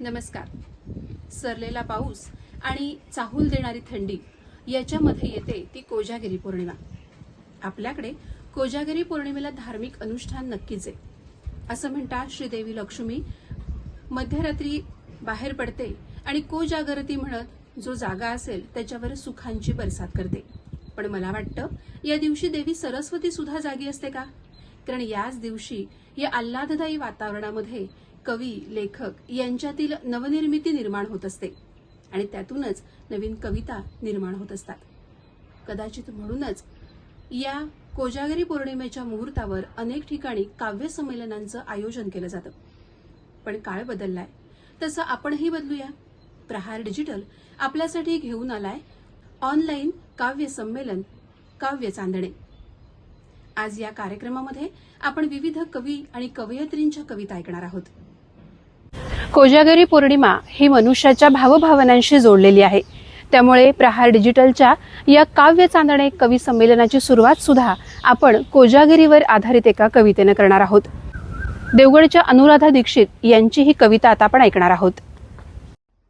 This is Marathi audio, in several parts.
नमस्कार. सरलेला पाऊस आणि चाहूल देणारी थंडी याच्यामध्ये येते ती कोजागिरी पौर्णिमा. आपल्याकडे कोजागिरी पौर्णिमेला धार्मिक अनुष्ठान नक्कीच आहे. असं म्हणतात श्रीदेवी लक्ष्मी मध्यरात्री बाहेर पडते आणि कोजागरती म्हणत जो जागा असेल त्याच्यावर सुखांची बरसात करते. पण मला वाटतं या दिवशी देवी सरस्वती सुद्धा जागी असते का? कारण याच दिवशी या आल्हाददायी वातावरणामध्ये कवी लेखक यांच्यातील नवनिर्मिती निर्माण होत असते आणि त्यातूनच नवीन कविता निर्माण होत असतात. कदाचित म्हणूनच या कोजागरी पौर्णिमेच्या मुहूर्तावर अनेक ठिकाणी काव्य संमेलनांचं आयोजन केलं जातं. पण काळ बदललाय. तसं आपणही बदलूया. प्रहार डिजिटल आपल्यासाठी घेऊन आलाय ऑनलाईन काव्य संमेलन काव्य चांदणे. आज या कार्यक्रमामध्ये आपण विविध कवी आणि कवयित्रींच्या कविता ऐकणार आहोत. कोजागरी पौर्णिमा ही मनुष्याच्या भावभावनांशी जोडलेली आहे. त्यामुळे प्रहार डिजिटलच्या या काव्य चांदणे कवी संमेलनाची सुरुवात सुद्धा आपण कोजागिरीवर आधारित एका कवितेनं करणार आहोत. देवगडच्या अनुराधा दीक्षित यांची ही कविता आता आपण ऐकणार आहोत.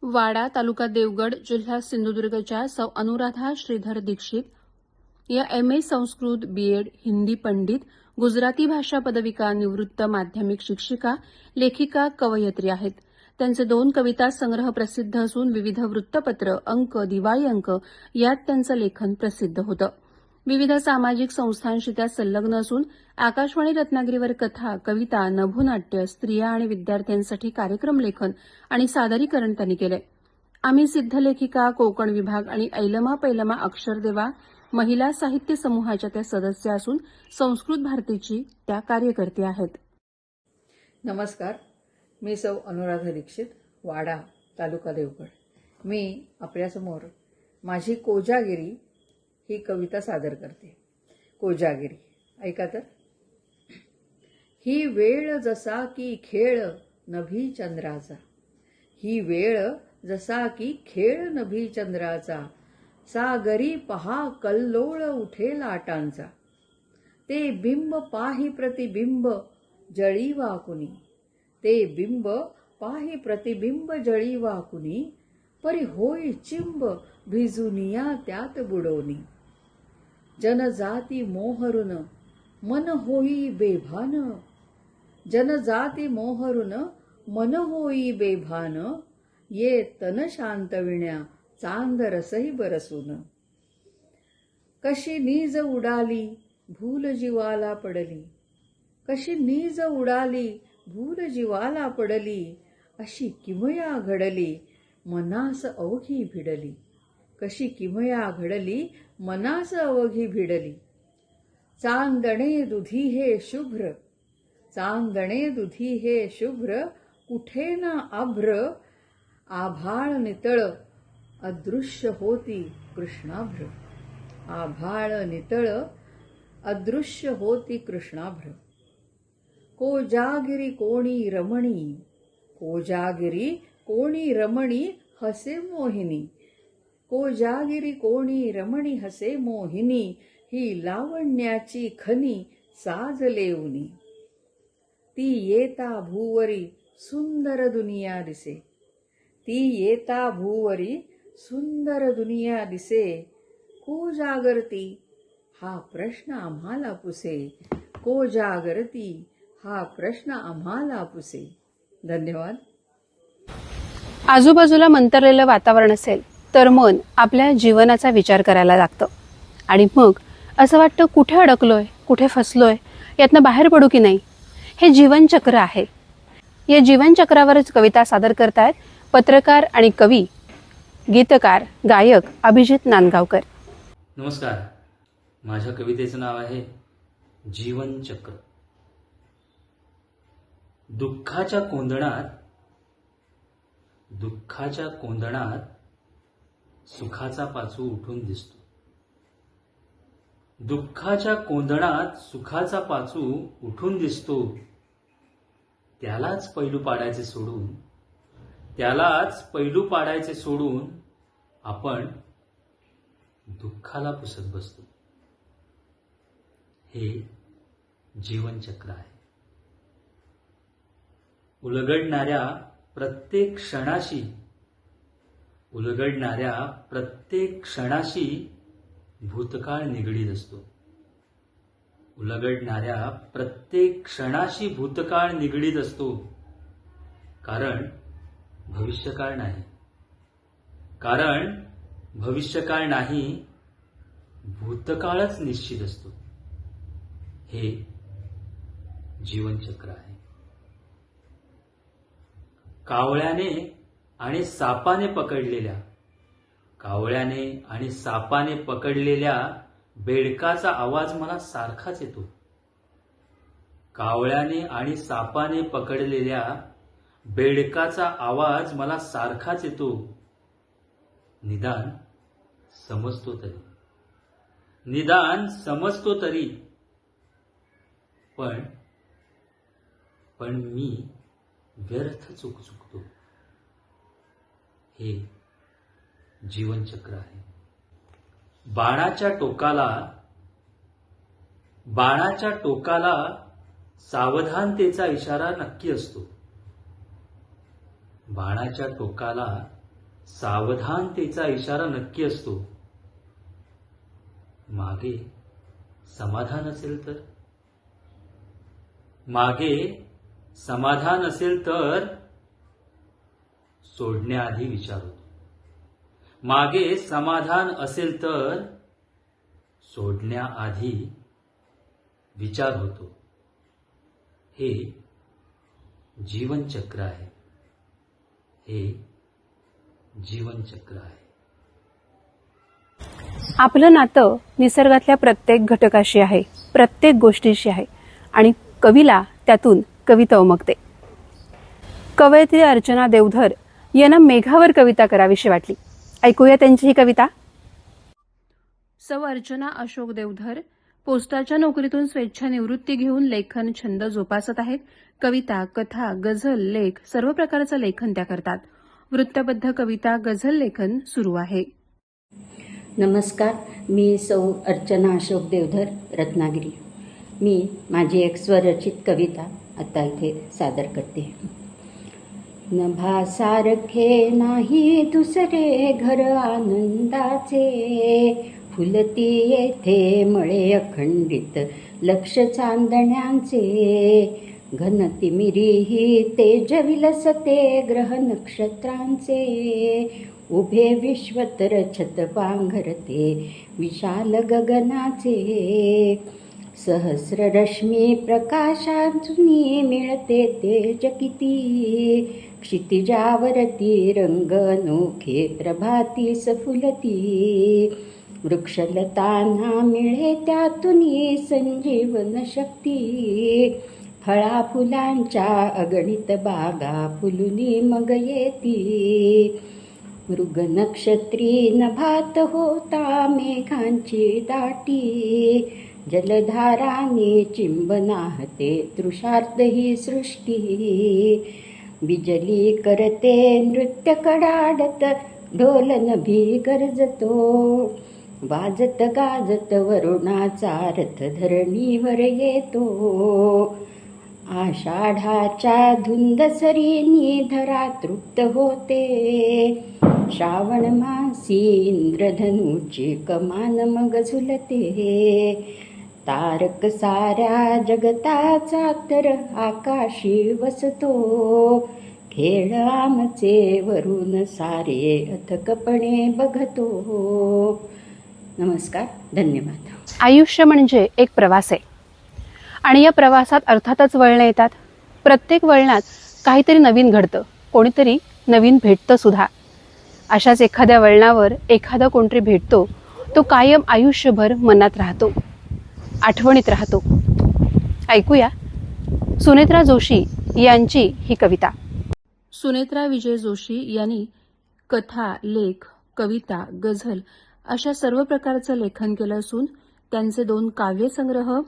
वाडा तालुका देवगड जिल्हा सिंधुदुर्गच्या सौ अनुराधा श्रीधर दीक्षित या M A Sanskrit B Ed Hindi Pandit Gujarati भाषा पदविका निवृत्त माध्यमिक शिक्षिका लेखिका कवयित्री आहेत. त्यांचे दोन कविता संग्रह प्रसिद्ध असून विविध वृत्तपत्र अंक दिवाळी अंक यात त्यांचं लेखन प्रसिद्ध होतं. विविध सामाजिक संस्थांशी त्या संलग्न असून आकाशवाणी रत्नागिरीवर कथा कविता नभोनाट्य स्त्रिया आणि विद्यार्थ्यांसाठी कार्यक्रम लेखन आणि सादरीकरण त्यांनी केलंय. आम्ही सिद्ध लेखिका कोकण विभाग आणि ऐलमा पैलमा अक्षरदेवा महिला साहित्य समूहाच्या त्या सदस्य असून संस्कृत भारतीची त्या कार्यकर्ते आहेत. नमस्कार. मी सौ अनुराधा दीक्षित वाडा तालुका देवगड. मी आपल्यासमोर माझी कोजागिरी ही कविता सादर करते. कोजागिरी ऐका तर. ही वेळ जसा की खेळ नभी चंद्राचा. ही वेळ जसा की खेळ नभी चंद्राचा. सागरी पहा कल्लोळ उठे लाटांचा. ते बिंब पाही प्रतिबिंब जळी वाकुनी ते बिंब पाही प्रतिबिंब जळी वाकुनी परी होई चिंब भिजुनिया त्यात बुडवणी जनजाती मोहरुन मन होई बेभान. जनजाती मोहरुन मन होई बेभान. ये तन शांतविण्या चांद रसही बरसून. कशी नीज उडाली भूल जीवाला पडली. कशी नीज उडाली भूल जीवाला पडली अशी किमया घडली मनास अवघी भिडली. कशी किमया घडली मनास अवघी भिडली. चांदणे दुधी हे शुभ्र चांदणे दुधी हे शुभ्र कुठे ना आभ्र आभाळ नितळ अदृश्य होती कृष्णाभ्र. आभाळ नितळ अदृश्य होती कृष्णाभ्र. कोजागिरी कोणी रमणी? कोजागिरी कोणी रमणी हसे मोहिनी? कोजागिरी कोणी रमणी हसे मोहिनी? ही लावण्याची खनी साज लेवनी ती येता भूवरी सुंदर दुनिया दिसे. ती येता भूवरी सुंदर दुनिया दिसे. को जागरती हा प्रश्न आम्हाला पुसे. को जागरती हा प्रश्न आम्हाला पुसे धन्यवाद. आजूबाजूला मंतरलेलं वातावरण असेल तर मन आपल्या जीवनाचा विचार करायला लागतं. आणि मग असं वाटतं कुठे अडकलोय कुठे फसलोय यातनं बाहेर पडू की नाही? हे जीवनचक्र आहे. या जीवनचक्रावरच कविता सादर करतायत पत्रकार आणि कवी गीतकार गायक अभिजित नांदगावकर. नमस्कार. माझ्या कवितेचं नाव आहे जीवनचक्र. दुःखाच्या कोंदणात दुःखाच्या कोंदणात सुखाचा पाचू उठून दिसतो. दुःखाच्या कोंदणात सुखाचा पाचू उठून दिसतो त्यालाच पैलू पाडायचे सोडून त्यालाच पैलू पाडायचे सोडून आपण दुःखाला पुसत बसतो. हे जीवनचक्र आहे. उलगडणाऱ्या प्रत्येक क्षणाशी उलगडणाऱ्या प्रत्येक क्षणाशी भूतकाळ निगडीत असतो. उलगडणाऱ्या प्रत्येक क्षणाशी भूतकाळ निगडीत असतो. कारण भविष्यकाळ नाही. कारण भविष्यकाळ नाही भूतकाळच निश्चित असतो. हे जीवनचक्र आहे. कावळ्याने आणि सापाने पकडलेल्या कावळ्याने आणि सापाने पकडलेल्या बेडकाचा आवाज मला सारखाच येतो. कावळ्याने आणि सापाने पकडलेल्या बेडकाचा आवाज मला सारखाच येतो. निदान समजतो तरी. निदान समजतो तरी. पण पण मी व्यर्थ चूक हे जीवनचक्र आहे. बाणाच्या टोकाला बाणाच्या टोकाला सावधानतेचा इशारा नक्की असतो. बाणाच्या टोकाला सावधानतेचा इशारा नक्की असतो. मागे समाधान असेल तर? मागे समाधान असेल तर सोडण्याआधी विचार. मागे समाधान असेल तर सोडण्याआधी विचार होतो. हे जीवनचक्र आहे. हे जीवनचक्र आहे. आपलं नातं निसर्गातल्या प्रत्येक घटकाशी आहे प्रत्येक गोष्टीशी आहे आणि कवीला त्यातून कविता उमगते. कवयित्री अर्चना देवधर यांना मेघावर कविता करावीशी वाटली. ऐकूया त्यांची ही कविता. सौ अर्चना अशोक देवधर पोस्टाच्या नोकरीतून स्वेच्छानिवृत्ती घेऊन लेखन छंद जोपासत आहेत. कविता कथा गझल लेख सर्व प्रकारचं लेखन त्या करतात. वृत्तबद्ध कविता गझल लेखन सुरू आहे. नमस्कार मी सौ अर्चना अशोक देवधर रत्नागिरी. मी माझी एक स्वरचित कविता आता इथे सादर करते. नभासारखे नाही दुसरे घर आनंदाचे. फुलती येथे मळे अखंडित लक्ष चांदण्यांचे. घनतिमिरी ही तेज विलसते ग्रह नक्षत्रांचे. उभे विश्वतर छत पांघरते विशाल गगनाचे. सहस्र रश्मी प्रकाशातून मिळते तेज किती. क्षितिजावरती रंगनोखे प्रभाती सफुलती. वृक्षलतांना मिळे त्यातून संजीवन शक्ती. फळा फुलांच्या अगणित बागा फुलुनी मग येती. मृग नक्षत्री नभात होता मेघांची दाटी. जलधाराने चिंबनाहते तृषार्थ ही सृष्टी. बिजली करते नृत्य कडाडत ढोलन भी गरजतो वाजत गाजत वरुणाचा रथ धरणीवर येतो. आषाढाच्या धुंद सरीनी धरा तृप्त होते. श्रावण मासी इंद्रधनुची कमान मग झुलते. तारक साऱ्या जगताचा तर आकाशी वसतो. खेळ आमचे वरून सारे अथकपणे बघतो. नमस्कार धन्यवाद. आयुष्य म्हणजे एक प्रवास आहे. आणि या प्रवासात अर्थातच वळणं येतात. प्रत्येक वळणात काहीतरी नवीन घडतं कोणीतरी नवीन भेटतं सुद्धा. अशाच एखाद्या वळणावर एखादा कोणतरी भेटतो तो कायम आयुष्यभर मनात राहतो. आठवणीत राहतो. ऐकूया सुनेत्रा जोशी यांची ही कविता. सुनेत्रा विजय जोशी यांनी कथा लेख कविता गझल अशा सर्व प्रकारचं लेखन केलं असून त्यांचे दोन काव्यसंग्रह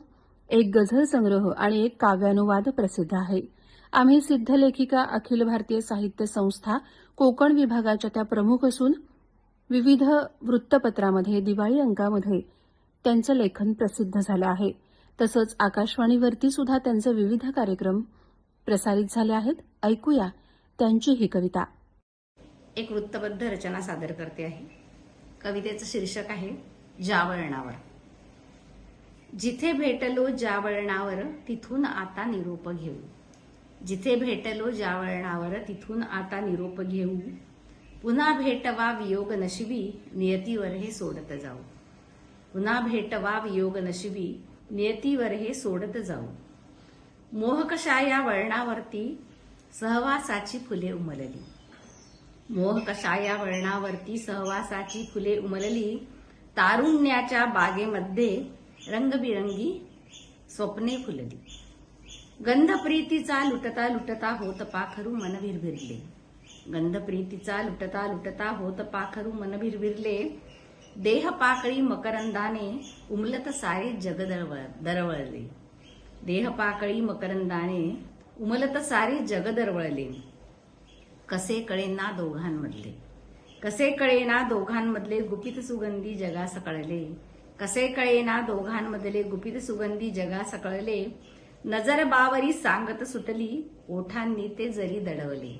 एक गझल संग्रह आणि एक काव्यानुवाद प्रसिद्ध आहे. आम्ही सिद्ध लेखिका अखिल भारतीय साहित्य संस्था कोकण विभागाच्या त्या प्रमुख असून विविध वृत्तपत्रामध्ये दिवाळी अंकामध्ये त्यांचं लेखन प्रसिद्ध झालं आहे. तसंच आकाशवाणीवरती सुद्धा त्यांचे विविध कार्यक्रम प्रसारित झाले आहेत. ऐकूया त्यांची ही कविता. एक वृत्तबद्ध रचना सादर करते आहे. कवितेचं शीर्षक आहे ज्या वळणावर जिथे भेटलो ज्या वळणावर तिथून आता निरोप घेऊ. जिथे भेटलो ज्या वळणावर तिथून आता निरोप घेऊ. पुन्हा भेटवा वियोग नशिबी नियतीवर हे सोडत जाऊ. पुन्हा भेटवा वियोग नशिबी नियतीवर हे सोडत जाऊ. मोहकशा या वळणावरती? सहवासाची फुले उमलली. मोहकशा या वळणावरती? सहवासाची फुले उमलली. तारुण्याच्या बागेमध्ये रंगबिरंगी स्वप्ने फुलली. गंधप्रीतीचा लुटता लुटता होत पाखरू मन भिरभिरले गंधप्रीतीचा लुटता लुटता होत पाखरू मन भिरभिरले देह पाकळी मकरंदाने उमलत सारे जग दरवळले देह पाकळी मकरंदाने उमलत सारे जग दरवळले कसे कळेना दोघांमधले कसे कळेना दोघांमधले गुपित सुगंधी जगास कळले कसे कळेना दोघांमधले गुपित सुगंधी जगास कळले नजर बावरी सांगत सुटली ओठांनी ते जरी दडवले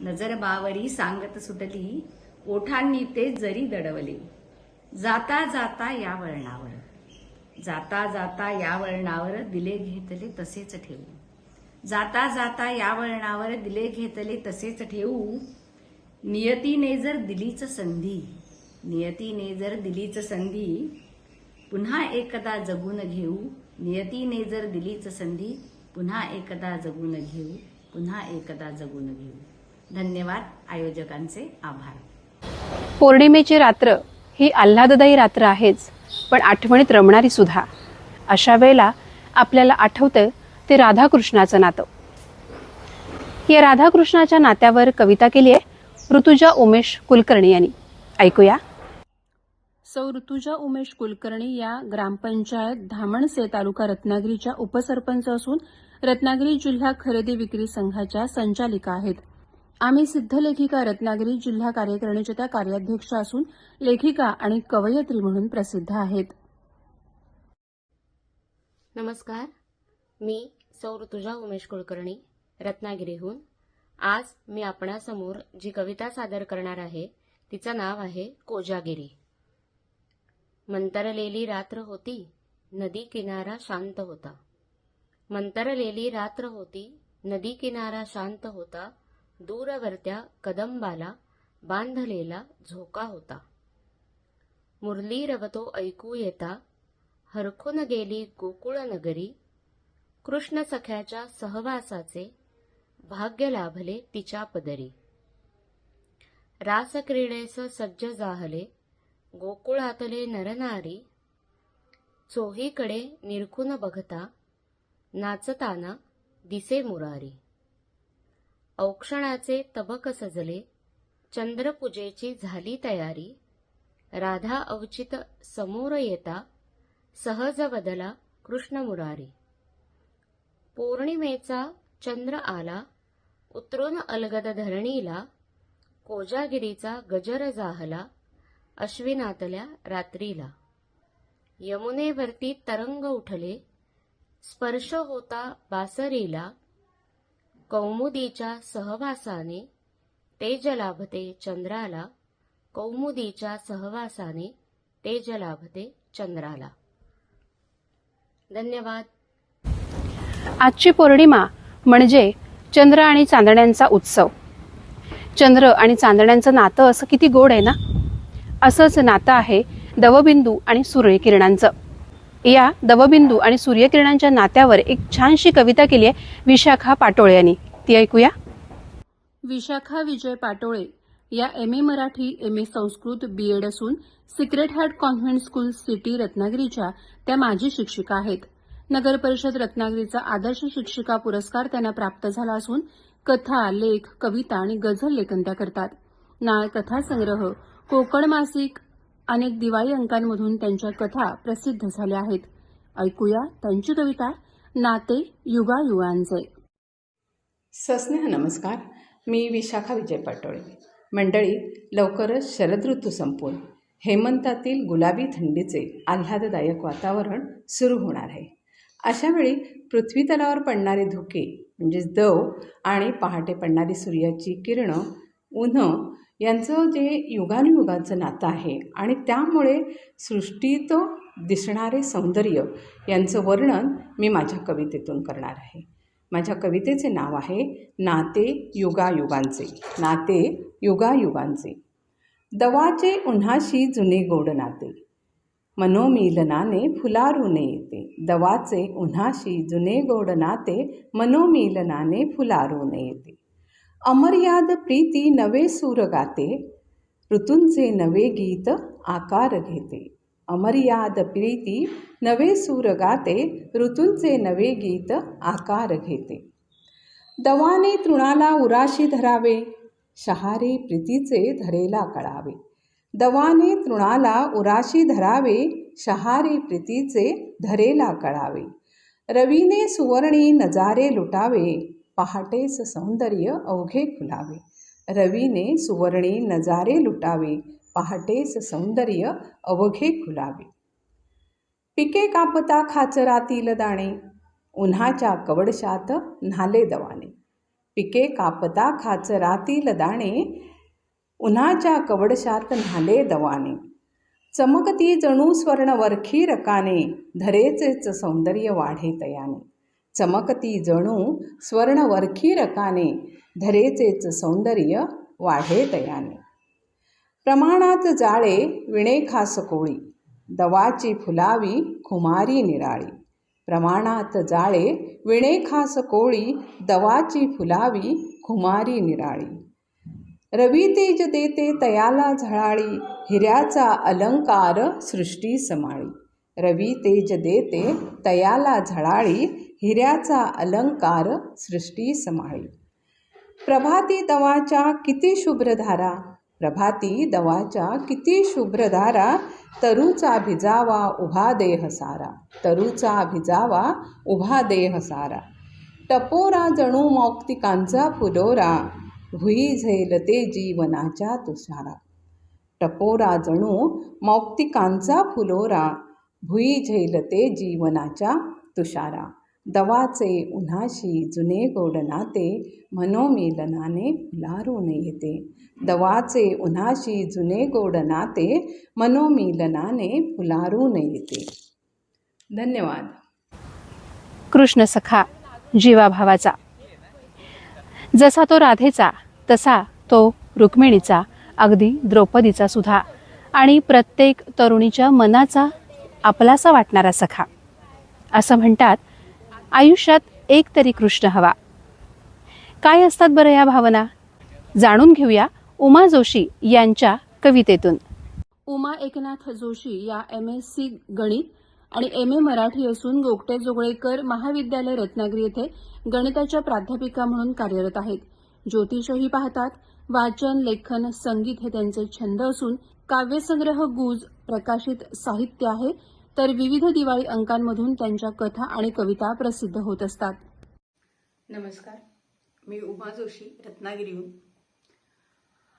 नजर बावरी सांगत सुटली ओठांनी ते जरी दडवले जाता जाता या वळणावर. जाता जाता या वळणावर दिले घेतले तसेच ठेवू. जाता जाता या वळणावर दिले घेतले तसेच ठेवू. नियतीने जर दिलीच संधी नियतीने जर दिलीच संधी पुन्हा एकदा जगून घेऊ. नियतीने जर दिलीच संधी पुन्हा एकदा जगून घेऊ. पुन्हा एकदा जगून घेऊ. धन्यवाद. आयोजकांचे आभार. पौर्णिमेची रात्र ही आल्हाददायी रात्र आहेच पण आठवणीत रमणारी सुद्धा. अशा वेळेला आपल्याला आठवतं ते राधाकृष्णाचं नातं. या राधाकृष्णाच्या नात्यावर कविता केली आहे ऋतुजा उमेश कुलकर्णी यांनी. ऐकूया. सौ ऋतुजा उमेश कुलकर्णी या ग्रामपंचायत धामणसे तालुका रत्नागिरीच्या उपसरपंच असून रत्नागिरी जिल्हा खरेदी विक्री संघाच्या संचालिका आहेत. आम्ही सिद्ध लेखिका रत्नागिरी जिल्हा कार्यकारिणीच्या त्या कार्याध्यक्ष असून लेखिका आणि कवयित्री म्हणून प्रसिद्ध आहेत. नमस्कार. मी सौ ऋतुजा उमेश कुलकर्णी रत्नागिरीहून. आज मी आपणासमोर जी कविता सादर करणार आहे तिचं नाव आहे कोजागिरी. मंतरलेली रात्र होती नदी किनारा शांत होता. मंतरलेली रात्र होती नदी किनारा शांत होता दूरवरत्या कदंबाला बांधलेला झोका होता. मुरली रवतो ऐकू येता हरखून गेली गोकुळ नगरी कृष्ण सख्याच्या सहवासाचे भाग्य लाभले तिच्या पदरी. रासक्रीडेस सज्ज जाहले गोकुळातले नरनारी चोहीकडे निरखून बघता नाचताना दिसे मुरारी. औक्षणाचे तबक सजले चंद्रपूजेची झाली तयारी राधा अवचित समोर येता सहज बदला कृष्ण मुरारी. पौर्णिमेचा चंद्र आला उतरून अलगद धरणीला कोजागिरीचा गजर जाहला अश्विनातल्या रात्रीला. यमुनेवरती तरंग उठले स्पर्श होता बासरीला कौमुदीच्या सहवासाने तेज लाभते चंद्राला कौमुदीच्या सहवासाने तेज लाभते चंद्राला. धन्यवाद. आजची पौर्णिमा म्हणजे चंद्र आणि चांदण्यांचा उत्सव. चंद्र आणि चांदण्यांचं नातं असं किती गोड आहे ना? असंच नातं आहे दवबिंदू आणि सूर्यकिरणांचं. या दवबिंदू आणि सूर्यकिरणांच्या नात्यावर एक छानशी कविता केली आहे विशाखा पाटोळे यांनी. ती ऐकूया. विशाखा विजय पाटोळे या M A Marathi M A Sanskrit B Ed असून sacred heart convent school city रत्नागिरीच्या त्या माजी शिक्षिका आहेत. नगर परिषद रत्नागिरीचा आदर्श शिक्षिका पुरस्कार त्यांना प्राप्त झाला असून कथा लेख कविता आणि गझल लेखन त्या करतात. नाळ कथासंग्रह कोकण मासिक अनेक दिवाळी अंकांमधून त्यांच्या कथा प्रसिद्ध झाल्या आहेत. ऐकूया त्यांची कविता नाते युगायुगांचे. सस्नेह नमस्कार मी विशाखा विजय पाटोळे. मंडळी लवकरच शरद ऋतू संपून. हेमंतातील गुलाबी थंडीचे आल्हाददायक वातावरण सुरू होणार आहे. अशावेळी पृथ्वीतलावर पडणारे धुके म्हणजेच दव आणि पहाटे पडणारी सूर्याची किरणं उन्हं यांचं जे युगानुयुगाचं नातं आहे आणि त्यामुळे सृष्टीत दिसणारे सौंदर्य यांचं वर्णन मी माझ्या कवितेतून करणार आहे. माझ्या कवितेचे नाव आहे नाते युगायुगांचे नाते युगायुगांचे. दवाचे उन्हाशी जुने गोड नाते मनोमिलनाने फुलारुने येते. दवाचे उन्हाशी जुने गोड नाते मनोमिलनाने फुलारुने येते. अमर्याद प्रीती नवे सूर गाते ऋतूंचे नवे गीत आकार घेते. अमर्याद प्रीती नवे सूर गाते ऋतूंचे नवे गीत आकार घेते. दवाने तृणाला उराशी धरावे शहारे प्रीतीचे धरेला कळावे. दवाने तृणाला उराशी धरावे शहारे प्रीतीचे धरेला कळावे. रवीने सुवर्णी नजारे लुटावे पहाटेच सौंदर्य अवघे खुलावे. रवीने सुवर्णे नजारे लुटावे पहाटेच सौंदर्य अवघे खुलावे. पिके कापता खाचरातील दाणे उन्हाच्या कवडशात न्हाले दवाने. पिके कापता खाचरातील दाणे उन्हाच्या कवडशात न्हाले दवाने. चमकती जणू स्वर्णवरखी रकाने धरेचेच सौंदर्य वाढे तयाने. चमकती जणू स्वर्णवर्खी रकाने धरेचेच सौंदर्य वाढे तयाने प्रमाणात जाळे विणे खास कोळी दवाची फुलावी खुमारी निराळी. प्रमाणात जाळे विणे खास कोळी दवाची फुलावी खुमारी निराळी. रवी तेज देते तयाला झळाळी हिऱ्याचा अलंकार सृष्टी समाळी. रवी तेज देते तयाला झळाळी हिऱ्याचा अलंकार सृष्टी समाळी. प्रभाती दवाच्या किती शुभ्रधारा प्रभाती दवाच्या किती शुभ्रधारा तरूचा भिजावा उभा देह सारा तरूचा भिजावा उभा देह सारा. टपोरा जणू मौक्तिकांचा फुलोरा भुई झेलते जीवनाच्या तुषारा. टपोरा जणू मौक्तिकांचा फुलोरा भुई झेलते जीवनाच्या तुषारा. दवाचे उन्हाशी जुने गोड नाते मनोमिलनाने फुलारून येते. दवाचे उन्हाशी जुने गोड नाते मनोमिलनाने फुलारून येते. धन्यवाद. कृष्ण सखा जीवाभावाचा. जसा तो राधेचा तसा तो रुक्मिणीचा अगदी द्रौपदीचा सुद्धा. आणि प्रत्येक तरुणीच्या मनाचा आपलासा वाटणारा सखा. असं म्हणतात आयुष्यात एक तरी कृष्ण हवा. काय असतात बरं या भावना? जाणून घेऊया उमा जोशी यांच्या कवितेतून. उमा एकनाथ जोशी या एम एस सी गणित आणि एम ए मराठी असून गोगटे जोगळेकर महाविद्यालय रत्नागिरी येथे गणिताच्या प्राध्यापिका म्हणून कार्यरत आहेत. ज्योतिषही पाहतात. वाचन लेखन संगीत हे त्यांचे छंद असून काव्यसंग्रह गुज प्रकाशित साहित्य आहे. तर विविध दिवाळी अंकांमधून त्यांच्या कथा आणि कविता प्रसिद्ध होत असतात. नमस्कार. मी उमा जोशी रत्नागिरीहून.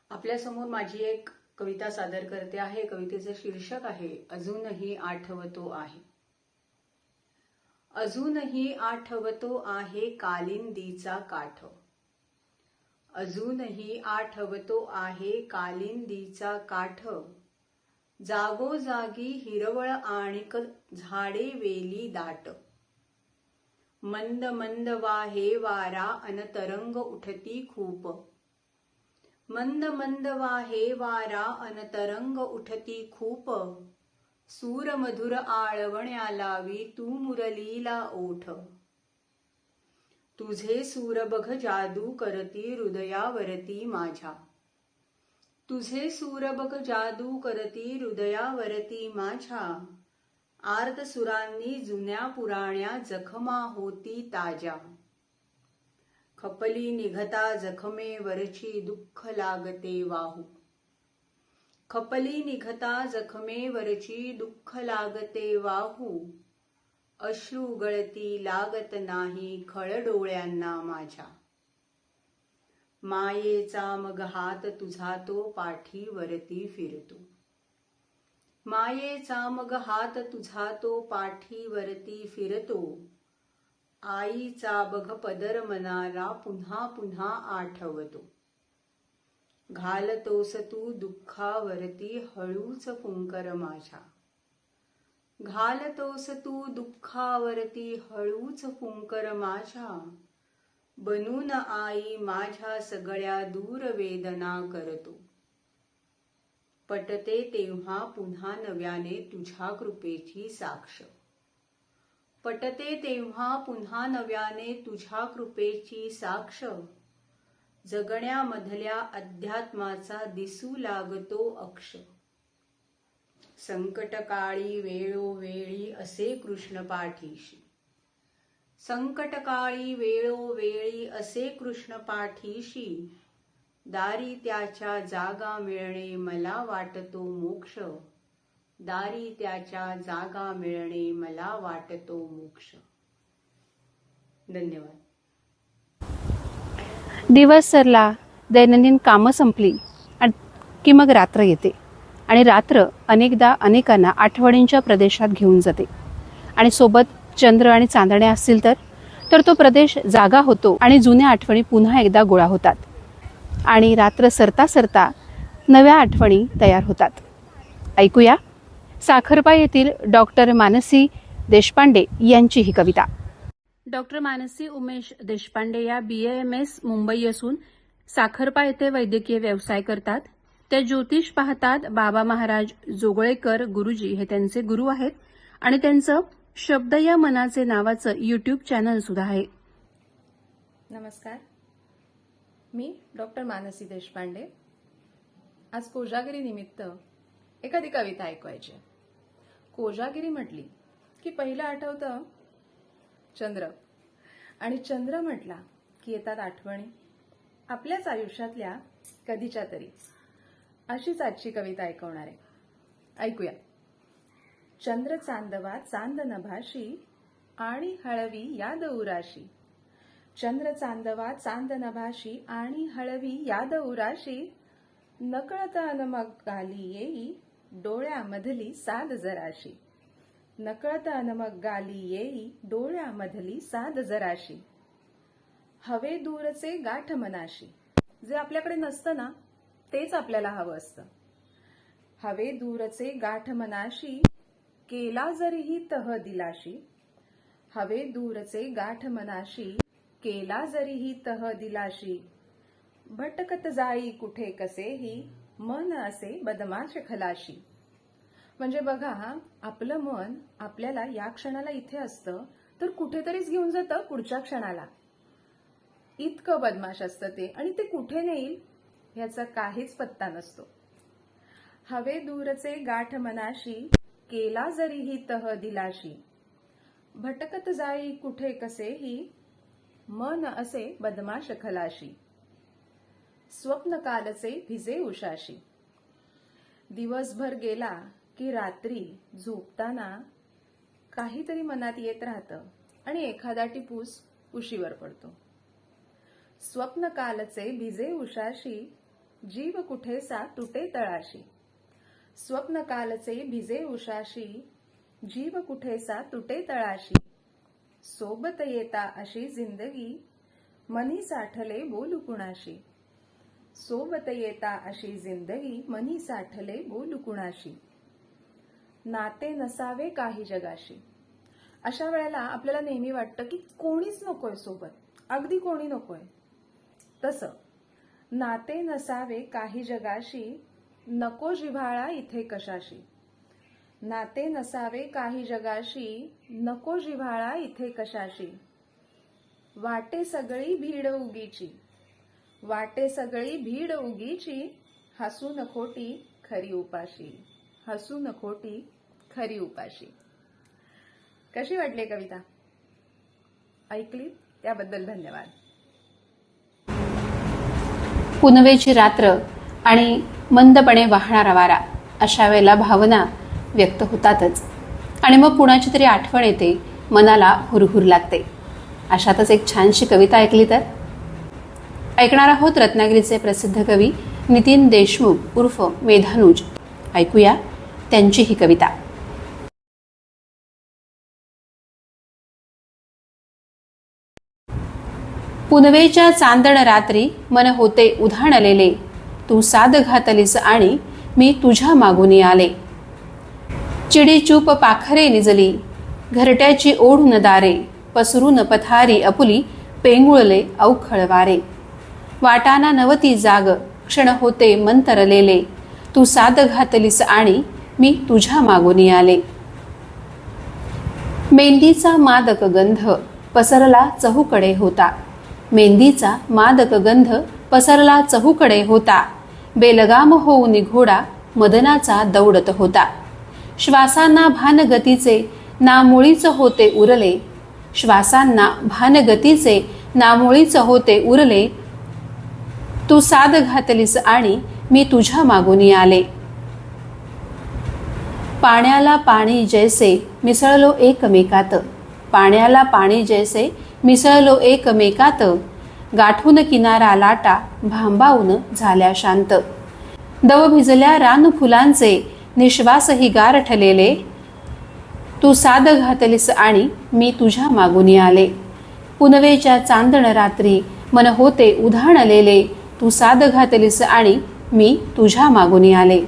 आपल्यासमोर माझी एक कविता सादर करते आहे. कवितेचं शीर्षक आहे अजूनही आठवतो आहे. अजूनही आठवतो आहे कालिंदीचा काठ. अजूनही आठवतो आहे कालिंदीचा काठ. जागोजागी हिरवळ आणिक झाडे वेली दाट. मंद मंद वाहे वारा अन तरंग उठती खूप. मंद मंद वाहे वारा अन तरंग उठती खूप. सूर मधुर आळवण्या लावी तू मुरलीला ओठ. तुझे सूर बघ जादू करती हृदयावरती माझ्या. तुझे सूरबक जादू करती हृदयावरती माझ्या. आर्त सुरांनी जुन्या पुराण्या जखमा होती ताज्या. खपली निघता जखमेवरची दुःख लागते वाहू. खपली निघता जखमेवरची दुःख लागते वाहू. अश्रू गळती लागत नाही खळ डोळ्यांना माझ्या. मायेचा मग हात तुझा तो पाठीवरती फिरतो. मायेचा मग हात तुझा तो पाठीवरती फिरतो. आईचा बघ पदर मनाला पुन्हा पुन्हा आठवतो. घालतोस तू दुःखावरती हळूच फुंकर माझ्या. घालतोस तू दुःखावरती हळूच फुंकर माझ्या. बनून आई माझ्या सगळ्या दूर वेदना करतो. पटते तेव्हा पुन्हा नव्याने तुझ्या कृपेची साक्ष. पटते तेव्हा पुन्हा नव्याने तुझ्या कृपेची साक्ष. जगण्यामधल्या अध्यात्माचा दिसू लागतो अक्ष. संकटकाळी वेळोवेळी असे कृष्ण पाठीशी. संकटकाळी वेळोवेळी असे कृष्ण पाठीशी दारी त्याच्या जागा मिळणे मला वाटतो मोक्ष. दारी त्याच्या जागा मिळणे मला वाटतो मोक्ष. धन्यवाद. दिवस सरला दैनंदिन कामं संपली की मग रात्र येते. आणि रात्र अनेकदा अनेकांना आठवणींच्या प्रदेशात घेऊन जाते. आणि सोबत चंद्र आणि चांदण्या असतील तर तर तो प्रदेश जागा होतो आणि जुन्या आठवणी पुन्हा एकदा गोळा होतात. आणि रात्र सरता सरता नव्या आठवणी तयार होतात. ऐकूया. साखरपा येथील डॉक्टर मानसी देशपांडे यांची ही कविता. डॉक्टर मानसी उमेश देशपांडे या बी एम एस मुंबई असून साखरपा येथे वैद्यकीय व्यवसाय करतात. त्या ज्योतिष पाहतात. बाबा महाराज जोगळेकर गुरुजी हे त्यांचे गुरु आहेत. आणि त्यांचं शब्द या मनाचे नावाचं युट्यूब चॅनल सुद्धा आहे. नमस्कार. मी डॉक्टर मानसी देशपांडे. आज कोजागिरी निमित्त एखादी कविता ऐकवायची. आहे. कोजागिरी म्हटली की पहिलं आठवतं चंद्र. आणि चंद्र म्हटला की येतात आठवणी. आपल्याच आयुष्यातल्या कधीच्या तरी. अशीच आजची कविता ऐकवणार. आहे ऐकूया. चंद्र चांदवा चांद नभाशी आणि हळवी याद उराशी चंद्र चांदवा चांदन भाषी आणि हळवी याद उराशी नकळत मग गाली येई डोळ्यामधली साद जराशी. नकळत मग गाली येई डोळ्यामधली साद जराशी. हवे दूरचे गाठ मनाशी. जे आपल्याकडे नसतं ना तेच आपल्याला हवं असतं. हवे दूरचे गाठ मनाशी केला जरीही तह दिलाशी हवे दूरचे गाठ मनाशी केला जरीही तह दिलाशी. भटकत जाई कुठे कसेही मन असे बदमाश खलाशी. म्हणजे बघा हा आपलं मन आपल्याला या क्षणाला इथे असतं तर कुठेतरीच घेऊन जातं पुढच्या क्षणाला. इतकं बदमाश असतं ते आणि ते कुठे नेईल ह्याचा काहीच पत्ता नसतो. हवे दूरचे गाठ मनाशी केला जरीही तह दिलाशी. भटकत जाई कुठे कसेही मन असे बदमाश खलाशी. स्वप्न कालचे भिजे उशाशी. दिवसभर गेला की रात्री झोपताना काहीतरी मनात येत राहतं आणि एखादा टिपूस उशीवर पडतो. स्वप्न कालचे भिजे उशाशी जीव कुठेसा तुटे तळाशी. स्वप्न कालचे भिजे उषाशी जीव कुठेसा तुटे तळाशी. सोबत येता अशी जिंदगी मनी साठले बोलू कुणाशी. सोबत येता अशी जिंदगी मनी साठले बोलू कुणाशी. नाते नसावे काही जगाशी. अशा वेळेला आपल्याला नेहमी वाटतं की कोणीच नकोय सोबत. अगदी कोणी नकोय. तसं नाते नसावे काही जगाशी नको जिव्हाळा इथे कशाशी. नाते नसावे काही जगाशी नको जिव्हाळा इथे कशाशी. वाटे सगळी भीड उगीची. वाटे सगळी भीड उगीची हसू नखोटी खरी उपाशी. हसू नखोटी खरी उपाशी. कशी वाटली कविता? ऐकली? त्याबद्दल धन्यवाद. पुनवेची रात्र आणि मंदपणे वाहणारा वारा अशा वेळेला भावना व्यक्त होतातच. आणि मग कुणाची तरी आठवण येते मनाला हुरहुर लागते. अशातच एक छानशी कविता ऐकली तर? ऐकणार आहोत रत्नागिरीचे प्रसिद्ध कवी नितीन देशमुख उर्फ मेधानुज. ऐकूया त्यांची ही कविता. पुनवेच्या चांदण रात्री मन होते उधाणलेले तू साद घातलीस आणि मी तुझ्या मागून आले. चिडी चूप पाखरे निजली घरट्याची ओढून दारे पसरून पथारी अपुली पेंगुळले अवखळ वारे. वाटाना नवती जाग क्षण होते मंतरलेले तू साद घातलीस आणि मी तुझ्या मागून आले. मेंदीचा मादक गंध पसरला चहूकडे होता. मेंदीचा मादक गंध पसरला चहूकडे होता. बेलगाम होऊन घोडा मदनाचा दौडत होता. श्वासांना भानगतीचे नामुळीच होते उरले. श्वासांना भानगतीचे नामुळीच होते उरले. तू साद घातलीस आणि मी तुझ्या मागुनी आले पाण्याला पाणी जैसे मिसळलो एकमेकात. पाण्याला पाणी जैसे मिसळलो एकमेकात. गाठून किनारा लाटा भांबावून झाल्या शांत. दव भिजल्या रान फुलांचे निश्वासही गार ठलेले. तू साद घातलीस आणि मी तुझ्या मागून आले. पुनवेच्या चांदण रात्री मन होते उधाणलेले. तू साद घातलीस आणि मी तुझ्या मागून आले.